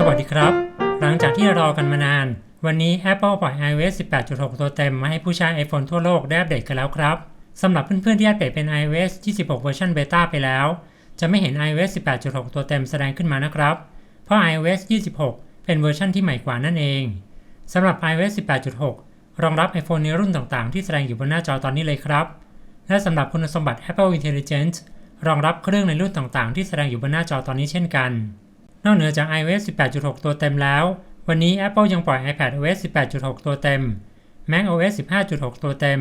สวัสดีครับ หลังจากที่รอกันมานาน วันนี้ Apple ปล่อย iOS 18.6 ตัวเต็มมาให้ผู้ใช้ iPhone ทั่วโลกได้อัปเดตกันแล้วครับ สำหรับเพื่อนๆที่อัปเดตเป็น iOS 26 เวอร์ชันเบต้าไปแล้ว จะไม่เห็น iOS 18.6 ตัวเต็มแสดงขึ้นมานะครับ เพราะ iOS 26 เป็นเวอร์ชันที่ใหม่กว่านั่นเอง สำหรับ iOS 18.6 รองรับ iPhone ในรุ่นต่างๆ ที่แสดงอยู่บนหน้าจอตอนนี้เลยครับ และสำหรับคุณสมบัติ Apple Intelligence รองรับเครื่องในรุ่นต่างๆ ที่แสดงอยู่บนหน้าจอตอนนี้เช่นกัน นอกเหนือจาก iOS 18.6 ตัวเต็มแล้ว วันนี้ Apple ยังปล่อย iPadOS 18.6 ตัวเต็ม macOS 15.6 ตัวเต็ม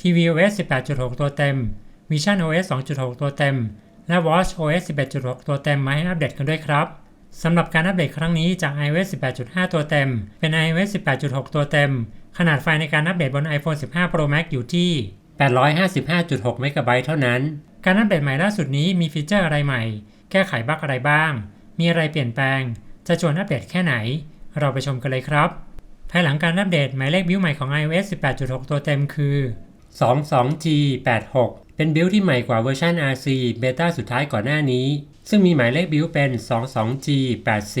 tvOS 18.6 ตัวเต็ม visionOS 2.6 ตัวเต็ม และ watchOS 11.6 ตัวเต็มมาให้อัปเดตกันด้วยครับสำหรับการอัปเดตครั้งนี้จาก iOS 18.5 ตัวเต็ม เป็น iOS 18.6 ตัวเต็ม ขนาดไฟล์ในการอัปเดตบน iPhone 15 Pro Max อยู่ที่ 855.6 เมกะไบต์เท่านั้น การอัปเดตใหม่ล่าสุดนี้มีฟีเจอร์อะไรใหม่ แก้ไขบั๊กอะไรบ้าง มีอะไรเปลี่ยนแปลง จะชวนอัปเดตแค่ไหน เราไปชมกันเลยครับ ภายหลังการอัปเดตหมายเลขบิวใหม่ของ iOS 18.6 ตัวเต็มคือ 22G86 เป็นบิลที่ใหม่กว่าเวอร์ชัน RC เบต้าสุดท้ายก่อนหน้านี้ ซึ่งมีหมายเลขบิลเป็น 22G84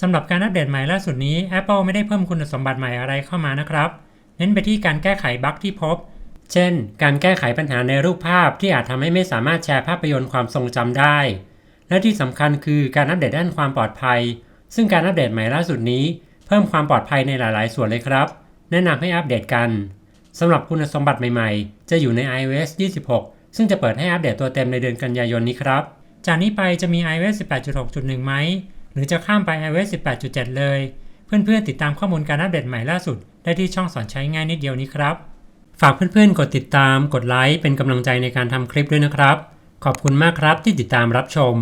สำหรับการอัปเดตใหม่ล่าสุดนี้ Apple ไม่ได้เพิ่มคุณสมบัติใหม่อะไรเข้ามานะครับ เน้นไปที่การแก้ไขบั๊กที่พบ เช่น การแก้ไขปัญหาในรูปภาพที่อาจทำให้ไม่สามารถแชร์ภาพยนตร์ความทรงจำได้ และที่สำคัญคือการอัปเดตด้านความปลอดภัย ซึ่งการอัปเดตใหม่ล่าสุดนี้ เพิ่มความปลอดภัยในหลาย ๆ ส่วนเลยครับ แนะนำให้อัปเดตกันสำหรับคุณสมบัติใหม่ ๆ จะอยู่ใน iOS 26 ซึ่งจะเปิดให้อัปเดตตัวเต็มในเดือนกันยายนนี้ครับ จากนี้ไปจะมี iOS 18.6.1 ไหม หรือจะข้ามไป iOS 18.7 เลย เพื่อน ๆ ติดตามข้อมูลการอัปเดตใหม่ล่าสุด ได้ที่ช่องสอนใช้ง่ายนิดเดียวนี้ครับ ฝากเพื่อน ๆ กดติดตาม กดไลค์ เป็นกำลังใจในการทำคลิปด้วยนะครับ ขอบคุณมากครับที่ติดตามรับชม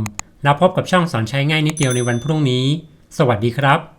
แล้วพบกับช่องสอนใช้ง่ายนิดเดียวในวันพรุ่งนี้ สวัสดีครับ